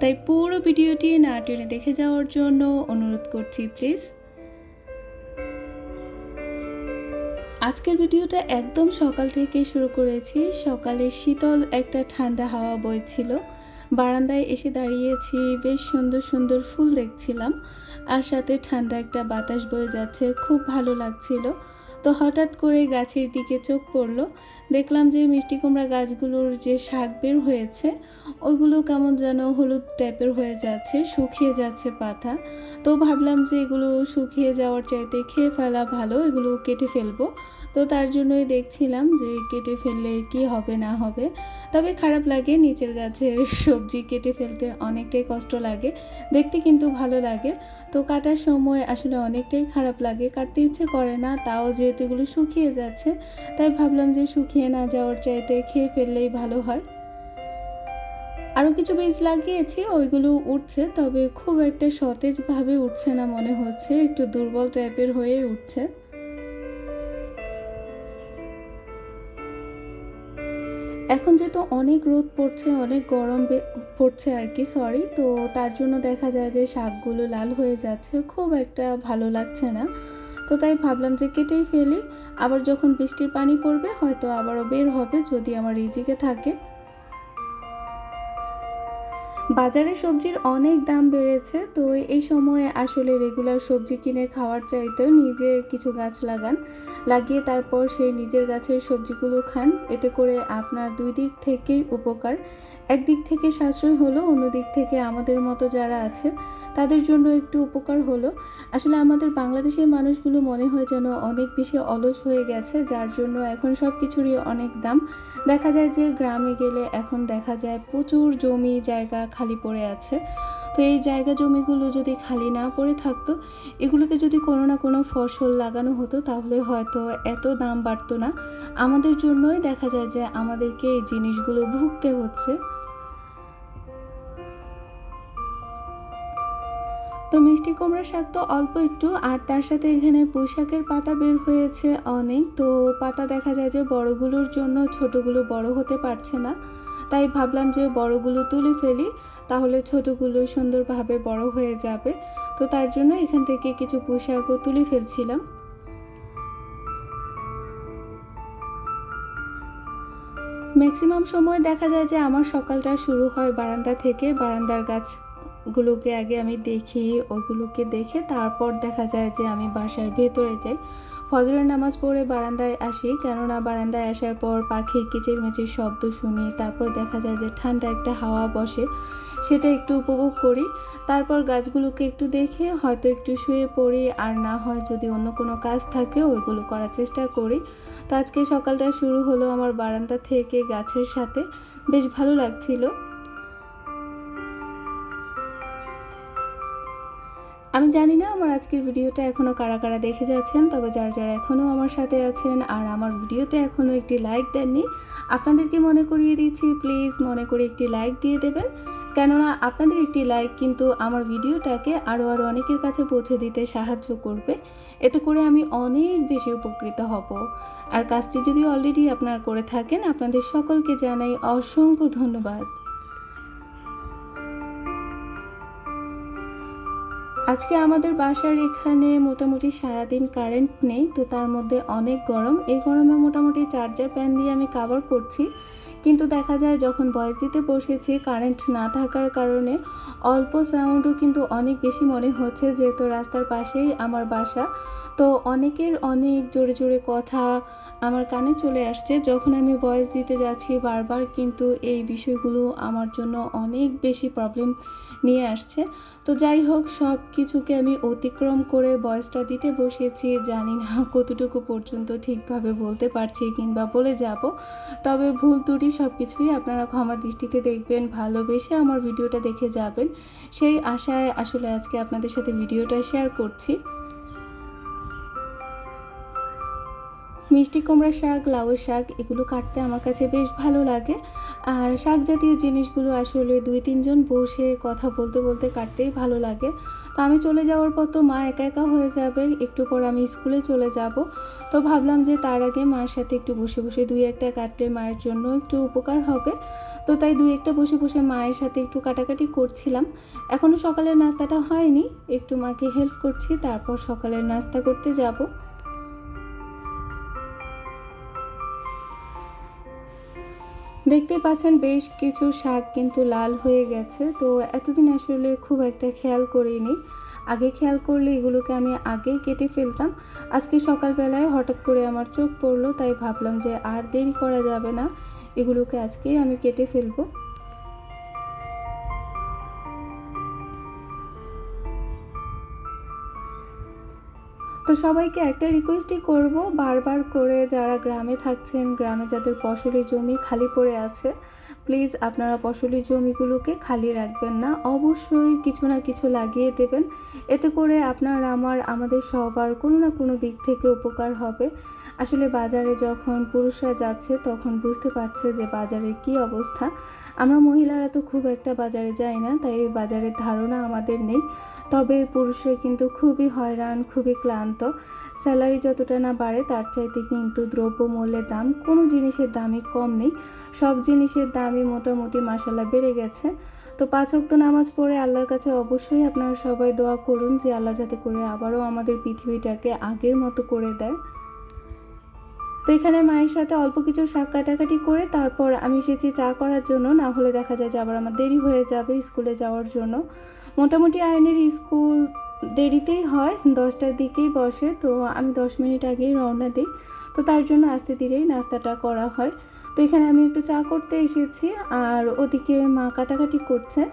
তাই পুরো ভিডিওটি না টেনে দেখে যাওয়ার জন্য অনুরোধ করছি, প্লিজ। আজকের ভিডিওটা একদম সকাল থেকে শুরু করেছি। সকালে শীতল একটা ঠান্ডা হাওয়া বইছিল বারান্দায় এসে দাঁড়িয়েছি, বেশ সুন্দর সুন্দর ফুল দেখছিলাম। আর সাথে ঠান্ডা একটা বাতাস বয়ে যাচ্ছে, খুব ভালো লাগছিল। তো হঠাৎ করে গাছের দিকে চোখ পড়ল। দেখলাম যে মিষ্টি কুমড়া গাছগুলোর যে শাক বের হয়েছে, ওইগুলো কেমন যেন হলুদ টাইপের হয়ে যাচ্ছে, শুকিয়ে যাচ্ছে পাতা। তো ভাবলাম যে এগুলো শুকিয়ে যাওয়ার চাইতে খেয়ে ফেলা ভালো, এগুলো কেটে ফেলব। তো তার জন্যই দেখছিলাম যে কেটে ফেললে কি হবে, না হবে। তবে খারাপ লাগে, নিচের গাছের সবজি কেটে ফেলতে অনেকটাই কষ্ট লাগে, দেখতে কিন্তু ভালো লাগে। তো কাটার সময় আসলে অনেকটাই খারাপ লাগে, কাটতে ইচ্ছে করে না, তাও যেহেতু এগুলো শুকিয়ে যাচ্ছে, তাই ভাবলাম যে শুকিয়ে না যাওয়ার চাইতে খেয়ে ফেললেই ভালো হয়। আরও কিছু বীজ লাগিয়েছি, ওইগুলো উঠছে, তবে খুব একটা সতেজভাবে উঠছে না মনে হচ্ছে, একটু দুর্বল টাইপের হয়ে উঠছে। এখন যেহেতু অনেক রোদ পড়ছে, অনেক গরম পড়ছে আর কি সরি তো তার জন্য দেখা যায় যে শাকগুলো লাল হয়ে যাচ্ছে, খুব একটা ভালো লাগছে না। তো তাই ভাবলাম যে কেটেই ফেলি, আবার যখন বৃষ্টির পানি পড়বে হয়তো আবারও বের হবে যদি আমার রিজিকে থাকে। বাজারে সবজির অনেক দাম বেড়েছে, তো এই সময়ে আসলে রেগুলার সবজি কিনে খাওয়ার চাইতেও নিজে কিছু গাছ লাগান, লাগিয়ে তারপর সেই নিজের গাছের সবজিগুলো খান। এতে করে আপনার দুই দিক থেকেই উপকার। একদিক থেকে সাশ্রয় হলো অন্য দিক থেকে আমাদের মতো যারা আছে, তাদের জন্য একটু উপকার হলো। আসলে আমাদের বাংলাদেশের মানুষগুলো মনে হয় যেন অনেক বেশি অলস হয়ে গেছে, যার জন্য এখন সব কিছুরই অনেক দাম। দেখা যায় যে গ্রামে গেলে এখন দেখা যায় প্রচুর জমি জায়গা খালি পড়ে আছে। তো এই জায়গা জমিগুলো যদি খালি না পড়ে থাকতো, এগুলোতে যদি কোনো না কোনো ফসল লাগানো হতো, তাহলে হয়তো এত দাম বাড়তো না। আমাদের জন্যই দেখা যায় যে আমাদেরকে এই জিনিসগুলো ভুগতে হচ্ছে। তো মিষ্টি কুমড়া শাক তো অল্প একটু, আর তার সাথে এখানে পুঁইশাকের পাতা বের হয়েছে অনেক। তো পাতা দেখা যায় যে বড়গুলোর জন্য ছোটগুলো বড় হতে পারছে না। তাই ভাবলাম যে বড়গুলো তুলে ফেলি, তাহলে ছোটগুলো সুন্দরভাবে বড় হয়ে যাবে। তো তার জন্য এখান থেকে কিছু পোশাকও তুলে ফেলছিলাম। ম্যাক্সিমাম সময় দেখা যায় যে আমার সকালটা শুরু হয় বারান্দা থেকে বারান্দার গাছ গুলোকে আগে আমি দেখি ওইগুলোকে দেখে তারপর দেখা যায় যে আমি বাসার ভেতরে যাই। ফজরের নামাজ পড়ে বারান্দায় আসি, কেননা বারান্দায় আসার পর পাখির কিচিরমিচির শব্দ শুনি, তারপর দেখা যায় যে ঠান্ডা একটা হাওয়া বসে, সেটা একটু উপভোগ করি। তারপর গাছগুলোকে একটু দেখে হয়তো একটু শুয়ে পড়ি, আর না হয় যদি অন্য কোনো কাজ থাকে ওইগুলো করার চেষ্টা করি। তো আজকে সকালটা শুরু হলো আমার বারান্দা থেকে গাছের সাথে, বেশ ভালো লাগছিল। আমি জানি না আমার আজকের ভিডিওটা এখনও কারা কারা দেখে যাচ্ছেন, তবে যারা যারা এখনও আমার সাথে আছেন আর আমার ভিডিওতে এখনও একটি লাইক দেননি, আপনাদেরকে মনে করিয়ে দিচ্ছি প্লিজ মনে করে একটি লাইক দিয়ে দেবেন। কেননা আপনাদের একটি লাইক কিন্তু আমার ভিডিওটাকে আরও আরও অনেকের কাছে পৌঁছে দিতে সাহায্য করবে। এতে করে আমি অনেক বেশি উপকৃত হব। আর কাজটি যদি অলরেডি আপনারা করে থাকেন, আপনাদের সকলকে জানাই অসংখ্য ধন্যবাদ। আজকে আমাদের বাসার এখানে মোটামুটি সারাদিন কারেন্ট নেই, তো তার মধ্যে অনেক গরম। এই গরমে মোটামুটি চার্জার প্যান দিয়ে আমি কাভার করছি। কিন্তু দেখা যায় যখন ভয়েস দিতে বসেছি কারেন্ট না থাকার কারণে অল্প সাউন্ডও কিন্তু অনেক বেশি মনে হচ্ছে যেহেতু রাস্তার পাশেই আমার বাসা। তো অনেকের অনেক জোরে জোরে কথা আমার কানে চলে আসছে। যখন আমি ভয়েস দিতে যাচ্ছি, বারবার কিন্তু এই বিষয়গুলো আমার জন্য অনেক বেশি প্রবলেম নিয়ে আসছে। তো যাই হোক, সব কিছুকে আমি অতিক্রম করে বয়সটা দিতে বসেছি। জানি না কতটুকু পর্যন্ত ঠিকভাবে বলতে পারছি কিংবা বলে যাব। তবে ভুল ত্রুটি সব কিছুই আপনারা ক্ষমা দৃষ্টিতে দেখবেন, ভালোবেসে আমার ভিডিওটা দেখে যাবেন। সেই আশায় আসলে আজকে আপনাদের সাথে ভিডিওটা শেয়ার করছি। মিষ্টি কুমড়া শাক লাউ শাক, এগুলো কাটতে আমার কাছে বেশ ভালো লাগে। আর শাক জাতীয় জিনিসগুলো আসলে দুই, তিনজন বসে কথা বলতে বলতে কাটতেই ভালো লাগে। তো আমি চলে যাওয়ার পর তো মা একা একা হয়ে যাবে, একটু পর আমি স্কুলে চলে যাব। তো ভাবলাম যে তার আগে মার সাথে একটু বসে বসে দুই একটা কাটলে মায়ের জন্য একটু উপকার হবে। তো তাই দুই একটা বসে বসে মায়ের সাথে একটু কাটাকাটি করছিলাম। এখনও সকালের নাস্তাটা হয়নি, একটু মাকে হেল্প করছি, তারপর সকালের নাস্তা করতে যাব। দেখতে পাচ্ছেন বেশ কিছু শাক কিন্তু লাল হয়ে গেছে। তো এতদিন আসলে খুব একটা খেয়াল করিনি। আগে খেয়াল করলে এগুলোকে আমি আগেই কেটে ফেলতাম। আজকে সকালবেলায় হঠাৎ করে আমার চোখ পড়ল, তাই ভাবলাম যে আর দেরি করা যাবে না। এগুলোকে আজকেই আমি কেটে ফেলব। তো সবাইকে একটা রিকোয়েস্টই করব, বারবার করে যারা গ্রামে থাকছেন, গ্রামে যাদের ফসলি জমি খালি পড়ে আছে প্লিজ আপনারা ফসলি জমিগুলোকে খালি রাখবেন না। অবশ্যই কিছু না কিছু লাগিয়ে দেবেন। এতে করে আপনার আমার, আমাদের সবার কোনো না কোনো দিক থেকে উপকার হবে। আসলে বাজারে যখন পুরুষরা যাচ্ছে, তখন বুঝতে পারছে যে বাজারের কি অবস্থা। আমরা মহিলারা তো খুব একটা বাজারে যাই না, তাই বাজারের ধারণা আমাদের নেই। তবে পুরুষরা কিন্তু খুবই হয়রান, খুবই ক্লান্ত। স্যালারি যতটা না বাড়ে, তার চাইতে কিন্তু দ্রব্যমূল্যের দাম কোনো জিনিসের দামই কম নেই। সব জিনিসের দামই মোটামুটি মাসালা বেড়ে গেছে। তো পাঁচ অক্ত নামাজ পড়ে আল্লাহর কাছে অবশ্যই আপনারা সবাই দোয়া করুন যে আল্লাহ যাতে করে আবারও আমাদের পৃথিবীটাকে আগের মতো করে দেয়। তো এখানে মায়ের সাথে অল্প কিছু শাক কাটাকাটি করে তারপর আমি এসেছি চা করার জন্য। না হলে দেখা যায় যে আবার আমার দেরি হয়ে যাবে স্কুলে যাওয়ার জন্য। মোটামুটি আইনের স্কুল দেরিতেই হয়, দশটার দিকেই বসে, তো আমি দশ মিনিট আগেই রওনা দিই। তো তার জন্য আস্তে ধীরেই নাস্তাটা করা হয়। তো এখানে আমি একটু চা করতে এসেছি, আর ওদিকে মা কাটাকাটি করছে।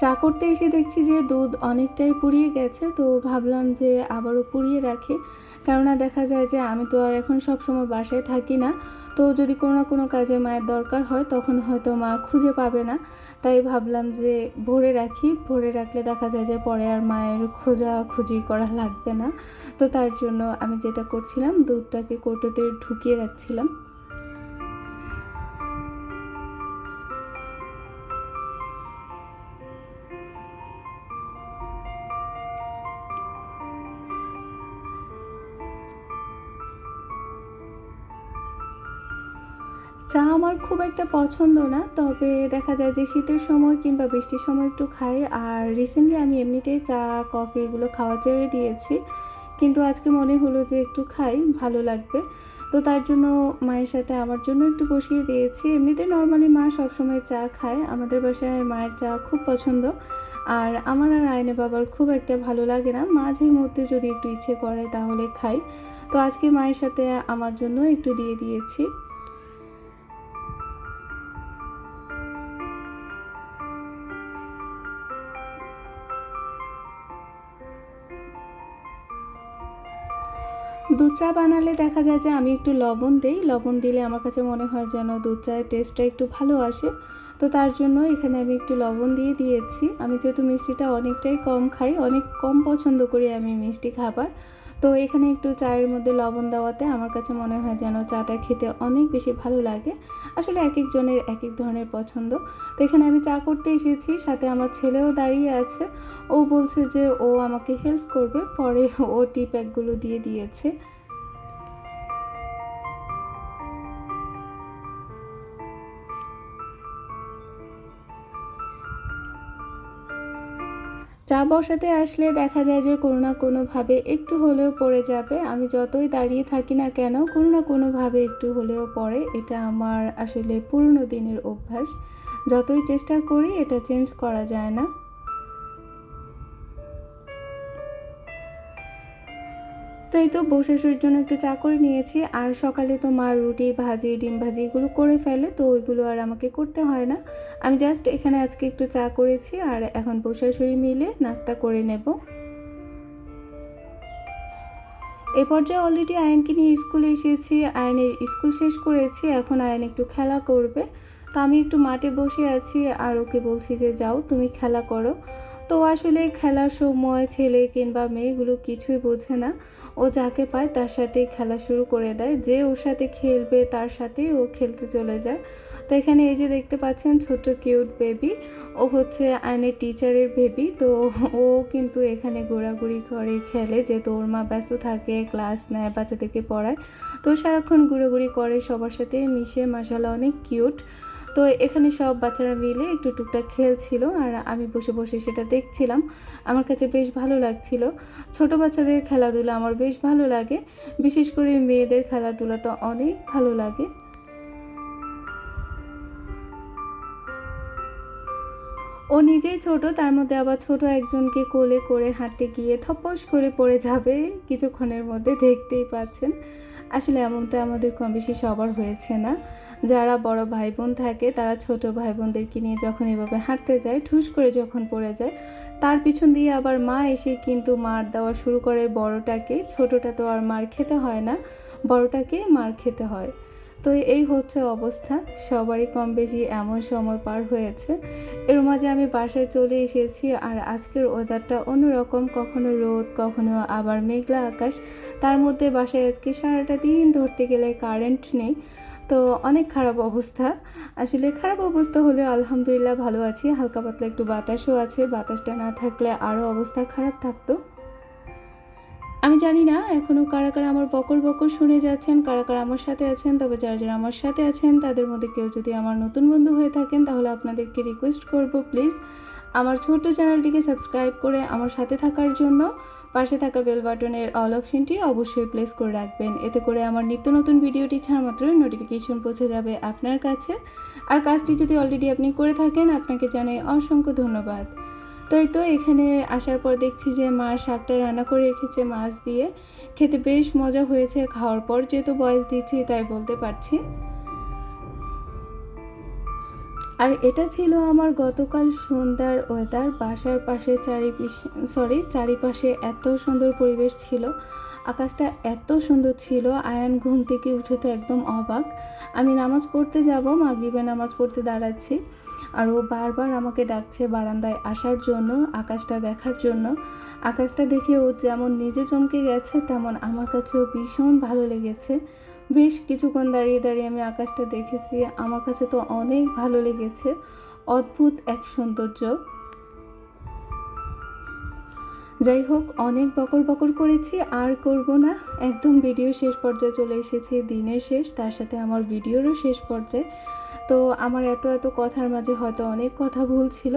চা করতে এসে দেখছি যে দুধ অনেকটাই পুড়িয়ে গেছে, তো ভাবলাম যে আবারও পুড়িয়ে রাখি। কেননা দেখা যায় যে আমি তো আর এখন সব সময় বাসায় থাকি না, তো যদি কোনো না কোনো কাজে মায়ের দরকার হয় তখন হয়তো মা খুঁজে পাবে না। তাই ভাবলাম যে ভরে রাখি, ভরে রাখলে দেখা যায় যে পরে আর মায়ের খোঁজা খুঁজি করা লাগবে না। তো তার জন্য আমি যেটা করছিলাম, দুধটাকে কৌটোতে ঢুকিয়ে রাখছিলাম। চা আমার খুব একটা পছন্দ না, তবে দেখা যায় যে শীতের সময় কিংবা বৃষ্টির সময় একটু খাই। আর রিসেন্টলি আমি এমনিতেই চা কফি এগুলো খাওয়া ছেড়ে দিয়েছি। কিন্তু আজকে মনে হলো যে একটু খাই, ভালো লাগবে। তো তার জন্য মায়ের সাথে আমার জন্য একটু বসিয়ে দিয়েছি। এমনিতে নর্মালি মা সবসময় চা খায়। আমাদের বাসায় মায়ের চা খুব পছন্দ। আর আমার আর আয়নে বাবার খুব একটা ভালো লাগে না। মাঝে মধ্যে যদি একটু ইচ্ছে করে তাহলে খাই। তো আজকে মায়ের সাথে আমার জন্য একটু দিয়ে দিয়েছি। চা বানালে দেখা যায় যে আমি একটু লবণ দিই। লবণ দিলে আমার কাছে মনে হয় যেন দুধ চায়ের টেস্টটা একটু ভালো আসে। তো তার জন্য এখানে আমি একটু লবণ দিয়ে দিয়েছি। আমি যেহেতু মিষ্টিটা অনেকটাই কম খাই, অনেক কম পছন্দ করি আমি মিষ্টি খাবার। তো এখানে একটু চায়ের মধ্যে লবণ দেওয়াতে আমার কাছে মনে হয় যেন চাটা খেতে অনেক বেশি ভালো লাগে। আসলে এক একজনের এক এক ধরনের পছন্দ। তো এখানে আমি চা করতে এসেছি, সাথে আমার ছেলেও দাঁড়িয়ে আছে। ও বলছে যে ও আমাকে হেল্প করবে। পরে ও টি প্যাকগুলো দিয়ে দিয়েছে। চা বসাতে আসলে দেখা যায় যে কোনো না কোনোভাবে একটু হলেও পড়ে যাবে। আমি যতই দাঁড়িয়ে থাকি না কেন, কোনো না কোনোভাবে একটু হলেও পড়ে। এটা আমার আসলে পুরনো দিনের অভ্যাস। যতই চেষ্টা করি, এটা চেঞ্জ করা যায় না। এই তো বসেশুর জন্য একটু চা করে নিয়েছি। আর সকালে তো মা রুটি ভাজি, ডিম ভাজি এগুলো করে ফেলে, তো ওইগুলো আর আমাকে করতে হয় না। আমি জাস্ট এখানে আজকে একটু চা করেছি আর এখন বসাশুরি মিলে নাস্তা করে নেব। এই পর্যায়ে অলরেডি আয়নকে নিয়ে স্কুলে এসেছি। আয়নের স্কুল শেষ করেছি। এখন আয়ন একটু খেলা করবে। তো আমি একটু মাঠে বসে আছি আর ওকে বলছি যে, যাও, তুমি খেলা করো। তো আসলে খেলার সময় ছেলে কিংবা মেয়েগুলো কিছুই বোঝে না। ও যাকে পায় তার সাথে খেলা শুরু করে দেয়। যে ওর সাথে খেলবে তার সাথেই ও খেলতে চলে যায়। তো এখানে এই যে দেখতে পাচ্ছেন ছোট কিউট বেবি, ও হচ্ছে আইনের টিচারের বেবি। তো ও কিন্তু এখানে ঘোরাঘুরি করে, খেলে যেহেতু ওর মা ব্যস্ত থাকে, ক্লাস নেয়, বাচ্চাদেরকে পড়ায়। তো সারাক্ষণ ঘোরাঘুরি করে, সবার সাথে মিশে মাসালা অনেক কিউট। তো এখানে সব বাচ্চারা মিলে একটু টুকটাক খেলছিল আর আমি বসে বসে সেটা দেখছিলাম। আমার কাছে বেশ ভালো লাগছিল। ছোট বাচ্চাদের খেলাধুলা আমার বেশ ভালো লাগে। বিশেষ করে মেয়েদের খেলাধুলা তো অনেক ভালো লাগে। ও নিজেই ছোট, তার মধ্যে আবার ছোট একজনকে কোলে করে হাঁটতে গিয়ে থপস করে পড়ে যাবে। কিছুক্ষণের মধ্যে দেখতেই পাচ্ছেন। আসলে এমনটা আমাদের কম বেশি সবার হয়েছে না। যারা বড় ভাই বোন থাকে, তারা ছোট ভাই বোনদেরকে নিয়ে যখন এভাবে হাঁটতে যায়, ঠুস করে যখন পড়ে যায়, তার পিছন দিয়ে আবার মা এসে কিন্তু মার দেওয়া শুরু করে বড়টাকে। ছোটটা তো আর মার খেতে হয় না, বড়টাকে মার খেতে হয়। তো এই হচ্ছে অবস্থা। সবারই কম বেশি এমন সময় পার হয়েছে। এর মাঝে আমি বাসায় চলে এসেছি আর আজকের ওয়েদারটা অন্যরকম। কখনো রোদ, কখনো আবার মেঘলা আকাশ। তার মধ্যে বাসায় আজকে সারাটা দিন ধরতে গেলে কারেন্ট নেই। তো অনেক খারাপ অবস্থা। আসলে খারাপ অবস্থা হলেও আলহামদুলিল্লাহ ভালো আছি। হালকা পাতলা একটু বাতাসও আছে। বাতাসটা না থাকলে আরও অবস্থা খারাপ থাকতো। আমি জানি না এখনও কারা কারা আমার বকর বকর শুনে যাচ্ছেন, কারা কারা আমার সাথে আছেন, তবে যারা যারা আমার সাথে আছেন, তাদের মধ্যে কেউ যদি আমার নতুন বন্ধু হয়ে থাকেন, তাহলে আপনাদেরকে রিকোয়েস্ট করব প্লিজ আমার ছোট্ট চ্যানেলটিকে সাবস্ক্রাইব করে আমার সাথে থাকার জন্য পাশে থাকা বেল বাটনের অল অপশনটি অবশ্যই প্লেস করে রাখবেন। এতে করে আমার নিত্য নতুন ভিডিওটি ছাড়া মাত্রই নোটিফিকেশন পৌঁছে যাবে আপনার কাছে। আর কাজটি যদি অলরেডি আপনি করে থাকেন, আপনাকে জানাই অসংখ্য ধন্যবাদ। তো এই তো এখানে আসার পর দেখছি যে মা শাকটা রান্না করে রেখেছে মাছ দিয়ে। খেতে বেশ মজা হয়েছে, খাওয়ার পর যেহেতু বয়স দিচ্ছি তাই বলতে পারছি। আর এটা ছিল আমার গতকাল সন্ধ্যার ওয়েদার বাসার পাশে চারিপিস সরি চারিপাশে এত সুন্দর পরিবেশ ছিল। আকাশটা এত সুন্দর ছিল, আয়ান ঘুম থেকে উঠে তো একদম অবাক। আমি নামাজ পড়তে যাব, মাগরিবে নামাজ পড়তে দাঁড়াচ্ছি। আর ও বারবার আমাকে ডাকছে বারান্দায় আসার জন্য, আকাশটা দেখার জন্য। আকাশটা দেখে ও যেমন নিজে চমকে গেছে, তেমন আমার কাছেও ভীষণ ভালো লেগেছে। বেশ কিছুক্ষণ দাঁড়িয়ে দাঁড়িয়ে আমি আকাশটা দেখেছি। আমার কাছে তো অনেক ভালো লেগেছে। অদ্ভুত এক সৌন্দর্য। যাই হোক, অনেক বকর বকর করেছি, আর করব না। একদম ভিডিও শেষ পর্যায়ে চলে এসেছি, দিনের শেষ। তার সাথে আমার ভিডিওরও শেষ পর্যায়ে। তো আমার এত এত কথার মাঝে হয়তো অনেক কথা ভুল ছিল।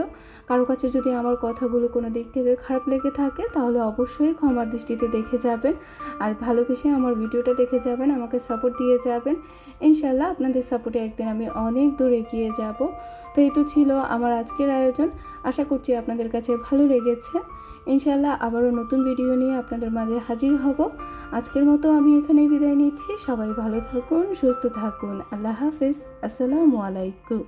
কারও কাছে যদি আমার কথাগুলো কোনো দিক থেকে খারাপ লেগে থাকে, তাহলে অবশ্যই ক্ষমা দৃষ্টিতে দেখে যাবেন। আর ভালোবেসে আমার ভিডিওটা দেখে যাবেন, আমাকে সাপোর্ট দিয়ে যাবেন। ইনশাল্লাহ আপনাদের সাপোর্টে একদিন আমি অনেক দূর এগিয়ে যাব। তো এই তো ছিল আমার আজকের আয়োজন। আশা করছি আপনাদের কাছে ভালো লেগেছে। ইনশাল্লাহ আবারও নতুন ভিডিও নিয়ে আপনাদের মাঝে হাজির হব। আজকের মতো আমি এখানে বিদায় নিচ্ছি। সবাই ভালো থাকুন, সুস্থ থাকুন। আল্লাহ হাফিজ। আসসালামু আলাইকুম